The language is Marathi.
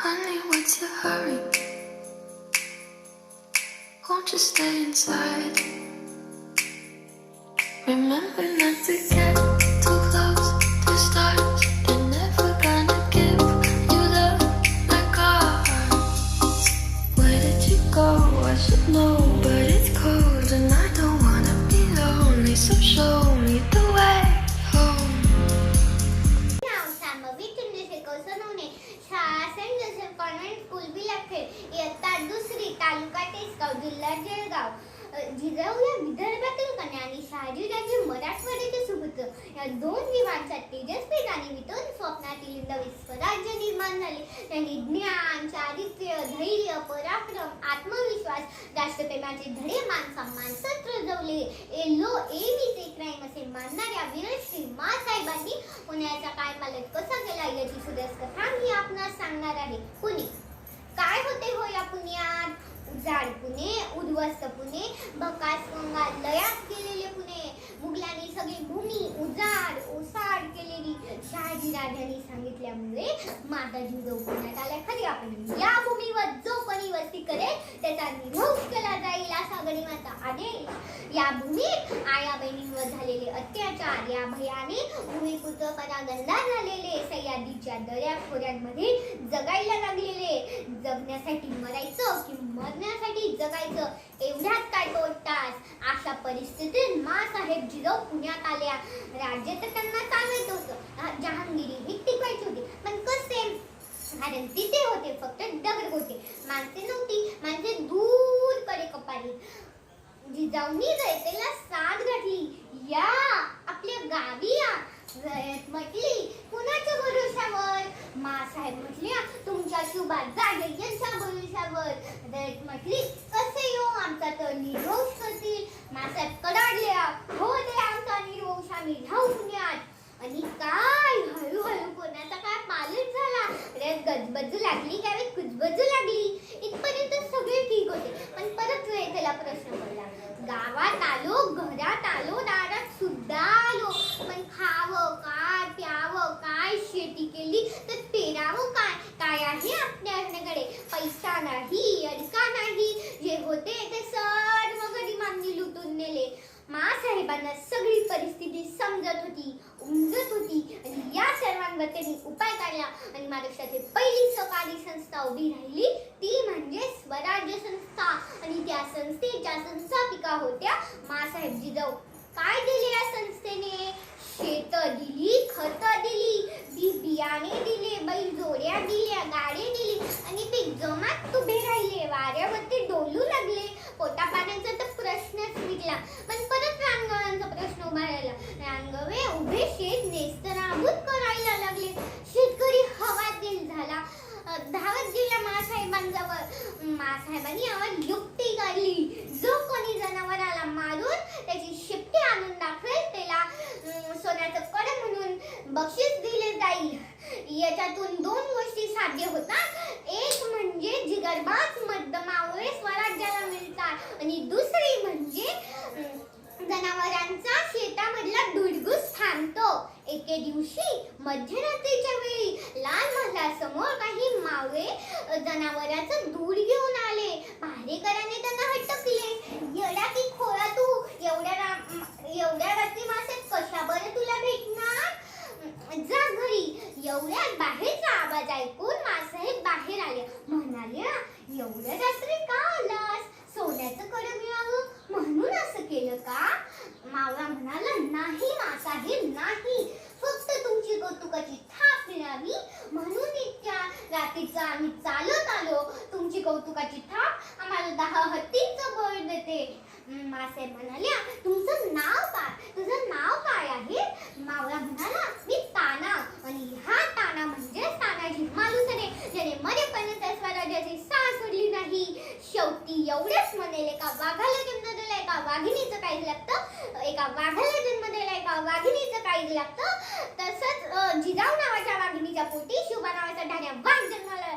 Honey, what's your hurry? Won't you stay inside? Remember not to get. Convent school Bilakhed इयत्ता दुसरी तालुका टेसगाव जिल्हा जळगाव. जिजाऊ या विदर्भातील कन्या आणि शहाजीराजे मराठवाड्याचे सुपुत्र. या दोन जीवांच्या तेजस्वी जाणीवीतून स्वप्नातील नवीन स्वराज्य निर्माण झाले. त्यांनी ज्ञान चारित्र्य धैर्य पराक्रम आत्मविश्वास राष्ट्रप्रेमाचे धडे मान सन्मान सत्र जवले एलो ए मी ते क्राईम असे मानणाऱ्या वीरश्री मासाहेबांनी पुण्याचा काय मालक कसा केला याची सुरेश कथा मी आपणास सांगणार आहे. पुणे. काय होते हो या पुण्यात? उजाड पुणे उद्ध्वस्त पुणे बकास गंगा लयात केलेले पुणे. मुघलांनी सगळी भूमी उजाड ओसाड केलेली. शहाजी राजांनी सांगितल्यामुळे माता जिजाऊ आल्या खरी आपण या भूमीवर जो कोणी वस्ती करेल त्याचा निरोध केला जाईल असा गणिमाचा आदेश. या भूमीत आया बहिणींवर झालेले अत्याचार या भयाने भूमिपुत्र परागंधार झालेले. सह्याद्रीच्या दऱ्या खोऱ्यांमध्ये जगायला लागलेले. जगण्यासाठी मरायचं की मरण्यासाठी जगायचं? एवढ्यात काय दोन तास? अशा परिस्थितीत मासाहेब जिजाऊ पुण्यात आल्या. राज्य तर त्यांना चालवायचं होतं. जहांगीरी ही टिकवायची होती. पण कसे? कारण तिथे होते फक्त दगड होते. माणसे नव्हती माणसे दूरकडे कपाली. जिजाऊनी जयतेला साथ घातली. या आपल्या गावी या. म्हटली कुणाच्या भरोशावर मासाहेब म्हटल्या तुमच्या शुभात जागे यांच्या भरोशावर जयत म्हटली कसे येऊ आमचा तर निरोष करतील मासाहेब कडाडल्या हो दे आमचा निरोष आम्ही धावून यात. आणि काय हळूहळू कोणाचा काय पालट झाला. रे गजबजू लागली काय कुजबजू लागली. इथपर्यंत सगळे ठीक होते पण परत वेळ त्याला प्रश्न पडला. गावात आलो घरात आलो दारात सुद्धा आलो पण खावं काय प्यावं काय शेती केली तर पेरावं काय काय आहे आपल्याकडे पैसा नाही अडका नाही जे होते ते सर्व गरिबांनी लुटून नेले मासाहेबांना सगळी परिस्थिती समजत होती उमजत होती आणि या सर्वांवर त्यांनी उपाय काढला महाराष्ट्रातील पहिली सहकारी संस्था उभी राहिली. ती म्हणजे स्वराज्य संस्था. आणि त्या संस्थेच्या संस्थापिका होत्या मासाहेब जिजाऊ काय दिले या संस्थेने? शेत दिली खत दिली बी बियाणे दिले बैल जोड्या दिल्या गाडी दिली. आणि पीक जमात उभे राहिले वाऱ्यावरती डोलू लागले. पोटा पाण्याचा तर प्रश्नच मिटला पण परत रानगव्यांचा प्रश्न उभा राहिला रानगवे उभे शेत नेस्तराभूत करायला लागले शेतकरी हवातील झाला अं, धावत गेला मासाहेबांजवळ मासाहेबांनी यावर युक्ती काढली जो कोणी जनावराला मारून त्याची शिपटी आणून दाखवेल त्याला सोन्याचं कड म्हणून बक्षीस दिले जाईल. याच्यातून दोन गोष्टी साध्य होतात. एक म्हणजे जिगरबाज मध्यमामुळे स्वराज्याला मिळतात. आणि दुसरी म्हणजे जनावरांचा शेतामधला दुडगुस थांबतो. एके दिवशी मध्यरात्रीच्या वेळी लाल महालासमोर काही मावळे जनावरांचं जनावराचं दूध घेऊन आले. पहारेकराने त्यांना हटकले. येडा की खोळा तू? एवढ्या रा- एवढ्या रात्री मासे कशा बरं तुला भेटणार? जा घरी. एवढ्यात बाहेरचा आवाज ऐकून मासाहेब बाहेर आले. म्हणाल्या एवढ्या रात्री का आलास? सोन्याचं कड मिळावं? म्हणून असं केलं का? मावळा म्हणाला नाही मासाहेब नाही. फक्त तुमची कौतुकाची थाप मिळावी. रात्रीचं आम्ही चालत आलो. तुमची कौतुकाची थाप आम्हाला दहा हत्तींचं बळ देते. मासे म्हणाल्या तुमचं नाव काय? तुझं नाव काय आहे? मावळा म्हणाला मी ताना. आणि हा ताना म्हणजे तानाजी मालुसरे ज्याने मरेपर्यंत स्वराज्याची साथ सोडली नाही. शेवटी एवढेच म्हणेले का वाघाला किंमत एका वाघिणीचं काळीज लागतं. एका वाघाला जन्म एका वाघिणीचं काळीज लागतं. तसंच जिजाऊ नावाच्या वाघिणीच्या पोटी शुभा नावाचा धान्या वाघ जन्माला